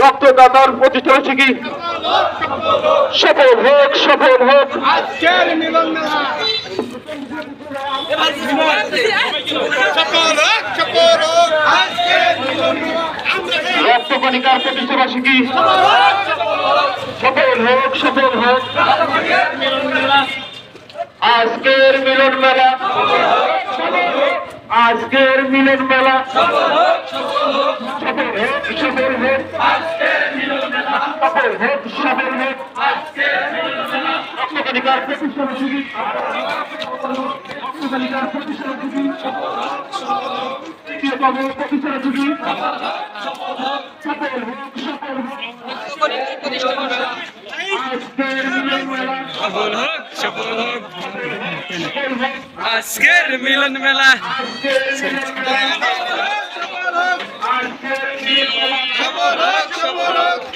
রক্তদাতার প্রতিষ্ঠান থেকে সফল হোক সফল হোক। রক্তকণিকার প্রতিষ্ঠান থেকে সফল হোক সফল হোক। আজকের মিলন মেলা। আজকের মিলন মেলা। আজকের হেড সাবেল রক্ততালিকার প্রতিষ্ঠান উদ্যোগী রক্ততালিকার প্রতিষ্ঠান উদ্যোগী তৃতীয় পাবে প্রতিষ্ঠান উদ্যোগী সকল হোক সকল হোক সফল হোক আজকের মিলন মেলা আজকের মিলন মেলা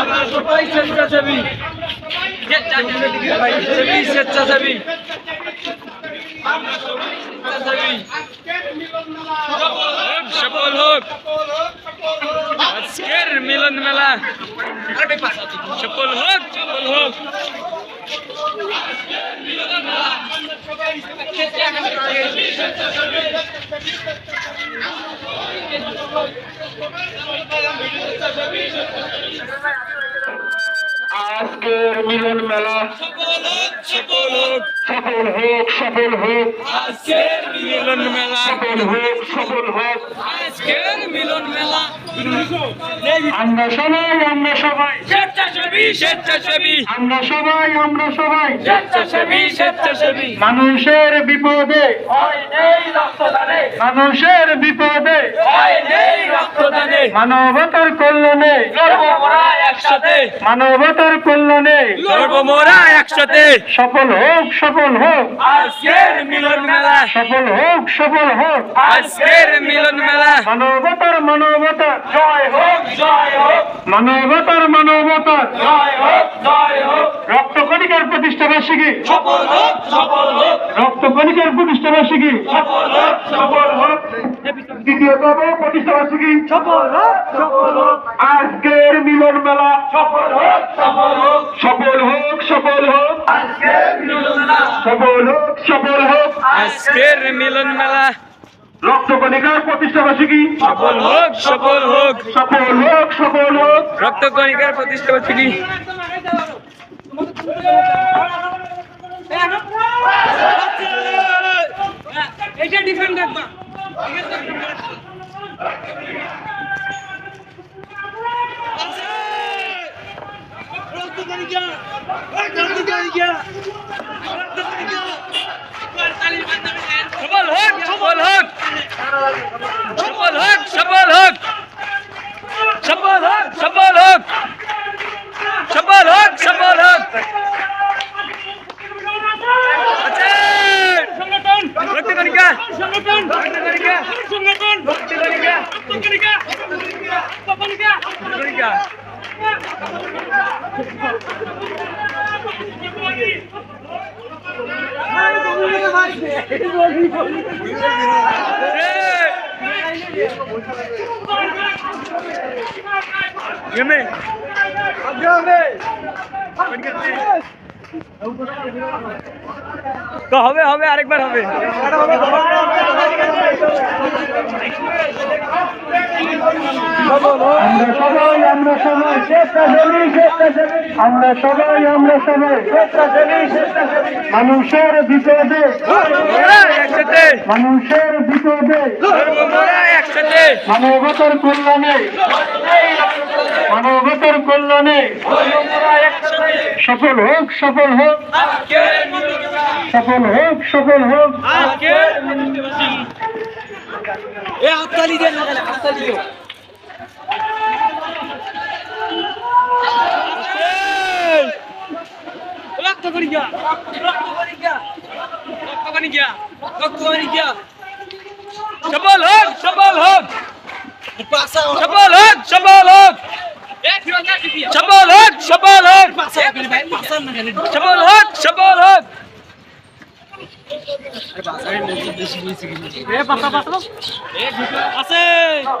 আমরা সবাই স্বেচ্ছাসেবী স্বেচ্ছাসেবী সফল হোক আজকের মিলন মেলা। সফল হোক সফল হোক। আজকের মিলন মেলা সফল হোক সফল হোক আজকের মিলন মেলা সফল হোক সফল হোক। আজকের আমরা সবাই আমরা সবাই। স্বেচ্ছাসেবী স্বেচ্ছাসেবী। আমরা সবাই আমরা সবাই। স্বেচ্ছাসেবী স্বেচ্ছাসেবী। মানুষের বিপদে। হয় নেই রক্তদানে। মানুষের বিপদে। মানবতার কল্যাণে। একসাথে। মানবতার কল্যাণে। মোরা একসাথে। সফল হোক সফল হোক। আজকের মিলন মেলা। সফল হোক সফল হোক। আজকের মিলন মেলা। মানবতার মানবতার জয় হোক জয় হোক। মানবতার মানবতার জয় হোক জয় হোক। রক্তকণিকার প্রতিষ্ঠা বার্ষিকী সফল হোক সফল হোক। রক্তকণিকার প্রতিষ্ঠা বার্ষিকী সফল হোক সফল প্রতিষ্ঠা বার্ষিকী সফল হোক সফল হোক। আজকের মিলন মেলা। সফল হোক সফল হোক। সফল হোক সফল হোক। আজকের মিলন মেলা। সফল হোক সফল হোক। আজকের মিলন মেলা। রক্তকণিকার প্রতিষ্ঠা বার্ষিকী সফল হোক সফল হোক। সফল হোক সফল হোক। রক্ত কণিকার প্রতিষ্ঠা বার্ষিকী এটা ডিফেন্ড রাখবা ঠিক আছে রক্ত গাড়ি গিয়া রক্ত গাড়ি গিয়া Give me. Give me. তো হবে হবে আরেকবার হবে। আমরা সবাই আমরা সবাই আমরা সবাই মানুষের বিপদে। মানুষের বিপদে একসাথে। মানবতার কল্যাণে। মানবতার কল্যাণে সফল হোক সফল হোক। সফল হোক সফল হোক। হাততালি দিয়ে হাততালি দিও রক্ত করি গিয়া রক্ত করি গিয়া রক্ত করি গিয়া রক্ত করি গিয়া সবল হোক সবল হোক। সবল হোক সবল شباب هد شباب هد شباب هد شباب هد إيه بطل بطل. إيه بطل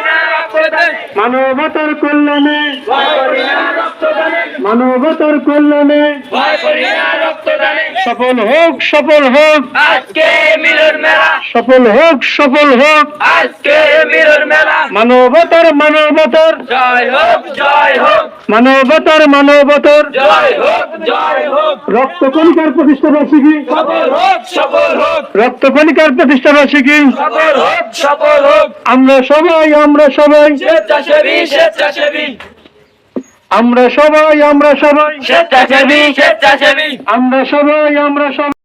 মানবতার কল্যাণে। মানবতার কল্যাণে। রক্তদানে সফল হোক সফল হোক। আজকে মিলন মেলা। সফল হোক সফল হোক। আজকে মিলন মেলা। মানবতার মানবতার। জয় হোক জয় হোক। মানবতার মানবতার। জয় হোক জয় হোক। রক্তকণিকার প্রতিষ্ঠাবার্ষিকী। সফল হোক সফল হোক। রক্তকণিকার প্রতিষ্ঠাবার্ষিকী। সফল হোক সফল হোক। আমরা সবাই আমরা সবাই। স্বেচ্ছাসেবী স্বেচ্ছাসেবী। আমরা সবাই আমরা সবাই। স্বেচ্ছাসেবী স্বেচ্ছাসেবী। আমরা সবাই আমরা সবাই।